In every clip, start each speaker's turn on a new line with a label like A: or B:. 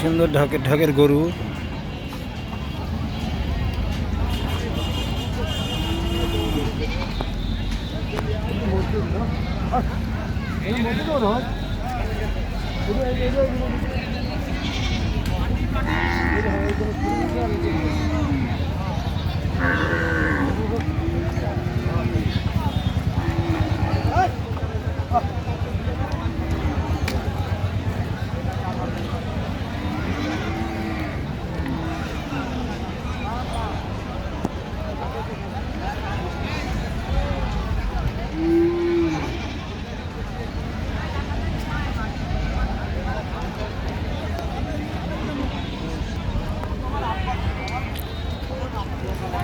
A: সুন্দর ঢকের ঢকের গরু।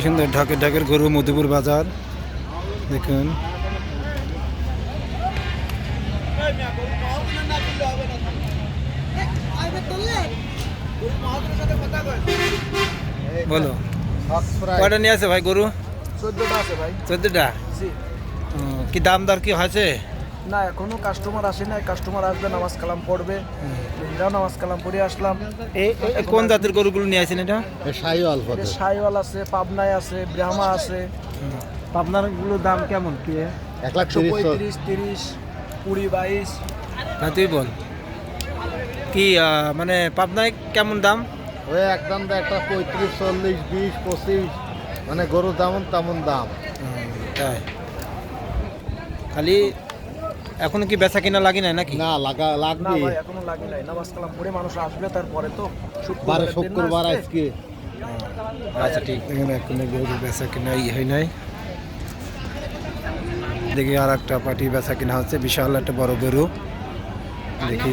A: কি সুন্দর ঢাকের ঢাকের গরু মধুপুর বাজার। দেখুন। বলো। কয়টা নিয়ে আছে ভাই গরু?
B: চোদ্দটা আছে ভাই।
A: চোদ্দটা? কি দাম দর কি হয়েছে?
B: না এখনও কাস্টমার আসে নাই। কাস্টমার আসবে নামাজ কালাম পড়বে। এরাও নামাজ কালাম পড়ে আসলাম।
A: কোন জাতের গরুগুলো নিয়ে আসেন এটা?
C: সাইওয়াল
B: সাইওয়াল আছে পাবনায় আছে ব্রাহ্মা আছে।
A: আপনারগুলো দাম কেমন কি
C: এক লাখ
B: পঁয়ত্রিশ তিরিশ কুড়ি বাইশ।
A: না তুই বল। কি আহ, মানে পাবনায় কেমন দাম?
C: ওই একদম একটা পঁয়ত্রিশ চল্লিশ বিশ পঁচিশ। মানে গরুর যেমন তেমন দাম।
A: তাই। খালি এখন কি বেচা কিনা লাগে না নাকি?
C: না লাগা
B: না
C: লাগবে
B: ভাই এখনও লাগি নাই। নামাজ কালাম পড়ে মানুষ আসবে তারপরে তো
C: বারে
B: শুক্রবারের দিন না
C: শুক্রবার
B: আজকে?
A: আচ্ছা ঠিক। এখানে এখনও গরু বেচা কিনা ই হয় নাই। দেখি আর একটা পার্টি বেচা কিনা হচ্ছে বিশাল একটা বড় গরু। দেখি।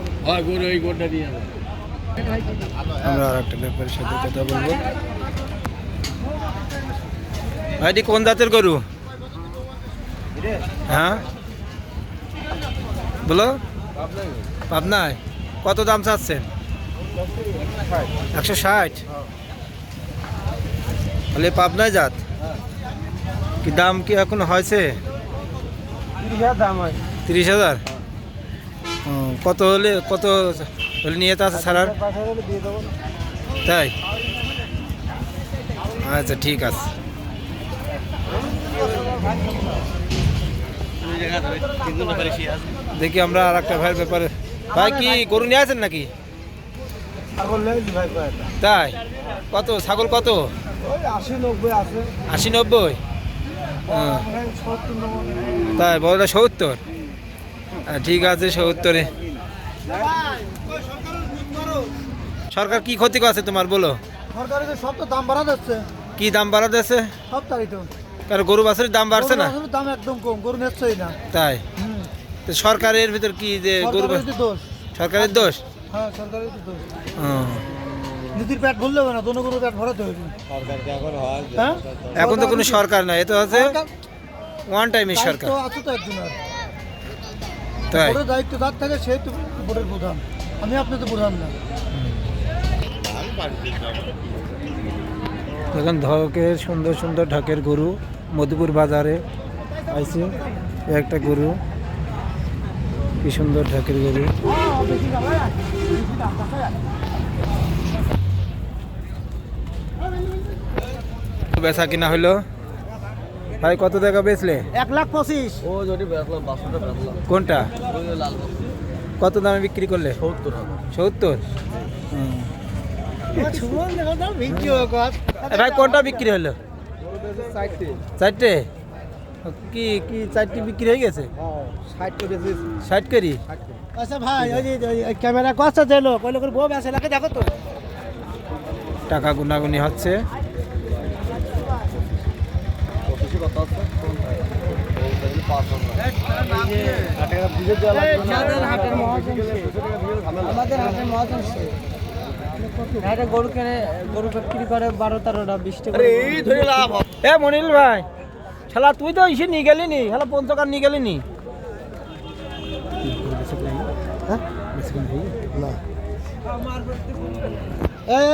A: আমরা আর একটা ব্যাপারের সাথে কথা বলব। ভাইটি কোন জাতের গরু? হ্যাঁ? বলো। পাবনায়। কত দাম চাচ্ছেন? একশো ষাট। তাহলে পাবনায় জাত? কি দাম কি এখন হয়েছে? তিরিশ হাজার? কত হলে কত হলে নিয়ে তো আছে ছাড়ার তাই? আচ্ছা ঠিক আছে। দেখি আমরা আর একটা ভাইয়ের ব্যাপারে। ভাই, কি গরু নিয়ে আছেন নাকি? তাই? কত? ছাগল কত?
B: আশি নব্বই।
A: তাই, বড়টা সত্তর। ঠিক আছে সত্তরে সরকার কি ক্ষতি করছে তোমার বলো?
B: সরকারের সব তো দাম বাড়া যাচ্ছে।
A: কি দাম বাড়া
B: সব তো।
A: কারণ গরু বাছুরের দাম বাড়ছে না?
B: দাম একদম কম গরু নেচ্ছই না।
A: তাই? তো সরকারের ভিতর কি যে গরু
B: দোষ।
A: সরকারের দোষ?
B: হ্যাঁ সরকারের দোষ। নীতির পেট ভরলে হবে না দোনো গরু পেট ভরাতে হবে। হ্যাঁ?
A: এখন তো কোনো সরকার নাই এ তো আছে ওয়ান টাইমের সরকার।
B: আছে তো একজন আর
A: তাই?
B: বোর্ডের দায়িত্ব যার থাকে? সেই তো বোর্ডের প্রধান। আমি আপনি তো প্রধান না
A: এখন ধকের সুন্দর সুন্দর ঢাকের গরু মধুপুর বাজারে আইছে একটা গরু। কি সুন্দর ঢাকের গরু। বেচা কিনা হইল ভাই কত টাকা বেচলে?
B: এক লাখ পঁচিশ।
A: ও কোনটা? কত দামে বিক্রি করলে? সত্তর। এ ভাই কোনটা বিক্রি হলো? চারটে। কি কি চারটে বিক্রি হয়ে গেছে? ষাট করি?
B: আচ্ছা ভাই ওই ক্যামেরা কষ্ট দিলো কইলো করে বউ বেসে লাগে দেখো তো?
A: টাকা গুনাগুনি হচ্ছে।
C: কত আছে?
D: আমাদের হাটের মহাজন আমাদের হাটের মহাজন সে। একটা গরু কেনে গরু বিক্রি করে বারো তেরোটা বিশ টাকা।
A: এ মনিল ভাই শালা তুই তো ইসে নিয়ে গেলি নি শালা পঞ্চকার নিয়ে গেলি নি।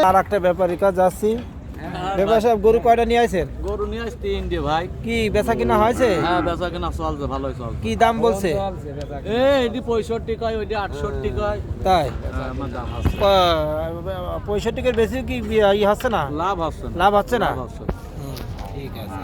A: আর একটা ব্যাপারী কাজ যাচ্ছি ব্যাপার সাহেব গরু কয়টা নিয়ে
E: গরু নিয়ে আসছি তিনটে ভাই।
A: কি বেচা কিনা হয়েছে?
E: হ্যাঁ বেচা কেনা চলছে ভালোই চলছে।
A: কি দাম বলছে?
E: এ এটি পঁয়ষট্টি কয় ওইটি আটষট্টি কয়।
A: তাই?
E: হ্যাঁ, আছে।
A: পঁয়ষট্টিকের বেশি কি ই হচ্ছে না?
E: লাভ হচ্ছে
A: লাভ হচ্ছে না?
E: লাভ হচ্ছে না।
A: ঠিক আছে।